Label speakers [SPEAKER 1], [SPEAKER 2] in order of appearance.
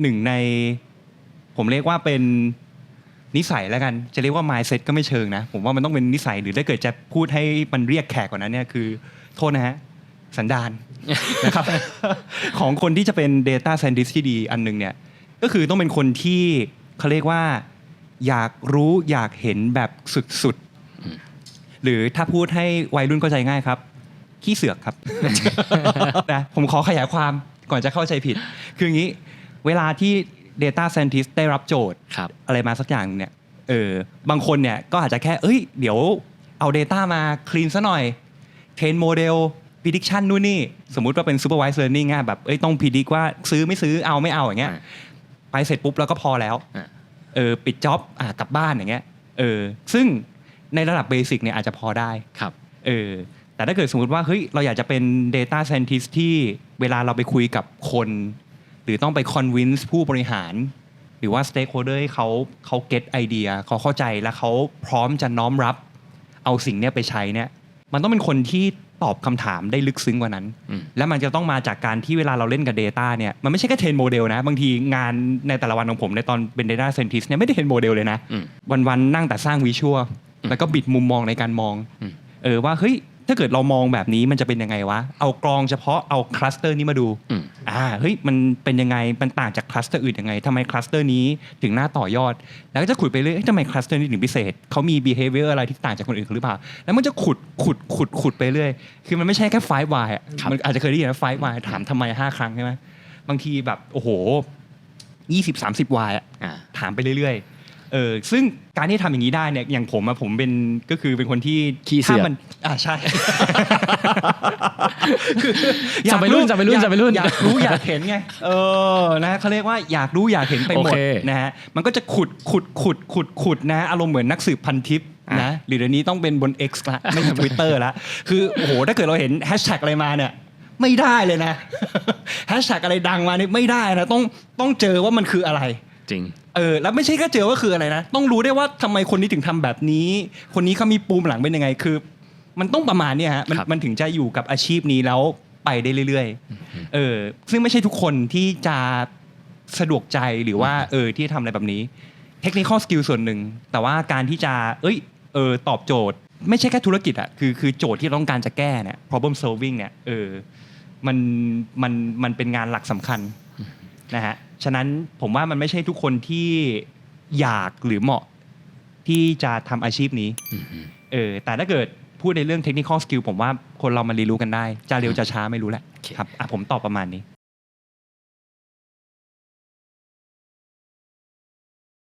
[SPEAKER 1] หนึ่งใน ผมเรียกว่าเป็นนิสัยแล้วกัน จะเรียกว่า mindset ก็ไม่เชิงนะ ผมว่ามันต้องเป็นนิสัยหรือถ้าเกิดจะพูดให้มันเรียกแขกกว่านั้นเนี่ยคือโทษนะฮะสันดานนะครับของคนที่จะเป็น Data Scientist ที่ดีอันหนึงเนี่ยก็คือต้องเป็นคนที่เขาเรียกว่าอยากรู้อยากเห็นแบบสุดๆ หรือถ้าพูดให้วัยรุ่นเข้าใจง่ายครับ ขี้เสือกครับนะผมขอขยายความก่อนจะเข้าใจผิด คืออย่างนี้ เวลาที่ Data Scientist ได้รับโจทย์
[SPEAKER 2] ครับ
[SPEAKER 1] อะไรมาสักอย่างหนึ่งเนี่ยเออบางคนเนี่ยก็อาจจะแค่เอ้ย เดี๋ยวเอา Data มาคลีนซะหน่อยเทรนโมเดล prediction นู่นนี่ สมมุติว่าเป็น supervised learning อะแบบเอ้ยต้อง predict ว่าซื้อไม่ซื้อเอาไม่เอาอย่างเงี้ย
[SPEAKER 2] อ่า
[SPEAKER 1] ไปเสร็จปุ๊บแล้วก็พอแล้ว
[SPEAKER 2] อ่า
[SPEAKER 1] เออปิดจ็อบอะกลับบ้านอย่างเงี้ยเออซึ่งในระดับเบสิกเนี่ยอาจจะพอได้
[SPEAKER 2] ครับ
[SPEAKER 1] เออแต่ถ้าเกิดสมมติว่าเฮ้ยเราอยากจะเป็น Data Scientist ที่เวลาเราไปคุยกับคน หรือต้องไป convince ผู้บริหาร หรือว่า stakeholder ให้เขาเขา get ไอเดียเขาเข้าใจและเขาพร้อมจะน้อมรับ เอาสิ่งเนี้ยไปใช้เนี่ยมันต้องเป็นคนที่ตอบคำถามได้ลึกซึ้งกว่านั้น
[SPEAKER 2] อืม
[SPEAKER 1] แล้วมันจะต้องมาจากการที่เวลาเราเล่นกับ Data เนี่ยมันไม่ใช่แค่เทรนโมเดลนะ บางทีงานในแต่ละวันของผมในตอนเป็น Data Scientist เนี่ยไม่ได้เทรนโมเดลเลยนะ
[SPEAKER 2] อืม
[SPEAKER 1] วันๆนั่งแต่สร้างวิชวลแล้วก็บิดมุมมองในการมอง
[SPEAKER 2] อืม
[SPEAKER 1] เออว่าเฮ้ย ถ้าเกิดเรามองแบบนี้มันจะเป็นยังไงวะ เอากรองเฉพาะเอาคลัสเตอร์นี้มาดู
[SPEAKER 2] อืม
[SPEAKER 1] อ่าเฮ้ยมันเป็นยังไงมันต่างจากคลัสเตอร์อื่นยังไงทำไมคลัสเตอร์นี้ถึงน่าต่อยอด แล้วก็จะขุดไปเรื่อยเอ๊ะทำไมคลัสเตอร์นี้ถึงพิเศษเขามี behavior อะไรที่ต่างจากคนอื่นหรือเปล่า แล้วมันจะขุดขุดขุดขุดไปเรื่อยคือมันไม่ใช่แค่ five why อะ
[SPEAKER 2] ครับ
[SPEAKER 1] มันอาจจะเคยได้ยินนะ five why ถามทำไมห้าครั้งใช่ไหมบางทีแบบโอ้โหยี่สิบสามสิบ why อะ
[SPEAKER 2] อ่า
[SPEAKER 1] ถามไปเรื่อยๆ เออซึ่งการที่ทำอย่างนี้ได้เนี่ยอย่างผมอะผมเป็นก็คือเป็นคนที่
[SPEAKER 2] ขี้เสือก
[SPEAKER 1] ถ้ามันอ่าใช่ คือ
[SPEAKER 2] จับไปรุ่นจับไปรุ่น
[SPEAKER 1] อยาก
[SPEAKER 2] จับไปรุ่น
[SPEAKER 1] อยากรู้อยากเห็นไงเออนะเขาเรียกว่าอยากรู้อยากเห็นไปหมด
[SPEAKER 2] โอเค
[SPEAKER 1] นะฮะมันก็จะขุดขุดขุดขุดขุดนะอารมณ์เหมือนนักสืบพันทิป
[SPEAKER 2] อะ
[SPEAKER 1] นะหรือเดี๋ยวนี้ต้องเป็นบน X ละไม่ใช่ Twitter ละคือโอ้โหถ้าเกิดเราเห็นแฮชแท็กอะไรมาเนี่ย ไม่ได้เลยนะ แฮชแท็กอะไรดังมานี่ไม่ได้นะต้องต้องเจอว่ามันคืออะไร
[SPEAKER 2] จริง
[SPEAKER 1] เออแล้วไม่ใช่แค่เจอว่าคืออะไรนะ ต้องรู้ได้ว่าทำไมคนนี้ถึงทำแบบนี้ คนนี้เขามีปูมหลังเป็นยังไงคือ มันต้องประมาณเนี้ยฮะมัน
[SPEAKER 2] ครับ
[SPEAKER 1] มันถึงจะอยู่กับอาชีพนี้แล้วไปได้เรื่อยๆเออซึ่งไม่ใช่ทุกคนที่จะสะดวกใจหรือว่าเออที่จะทำอะไรแบบนี้ เทคนิคอลสกิลส่วนหนึ่ง แต่ว่าการที่จะ เอ้ยเออตอบโจทย์ ไม่ใช่แค่ธุรกิจอะคือคือโจทย์ที่เราต้องการจะแก้เนี่ย problem solving เนี่ยเออมันมันมันเป็นงานหลักสำคัญนะฮะ ฉะนั้นผมว่ามันไม่ใช่ทุกคนที่อยากหรือเหมาะที่จะทำอาชีพนี้
[SPEAKER 2] อืม
[SPEAKER 1] เออ แต่ถ้าเกิดพูดในเรื่องเทคนิคอลสกิลผมว่าคนเรามันเรียนรู้กันได้ จะเร็วจะช้าไม่รู้แหละ
[SPEAKER 2] โอเค
[SPEAKER 1] ครับ อะผมตอบประมาณนี้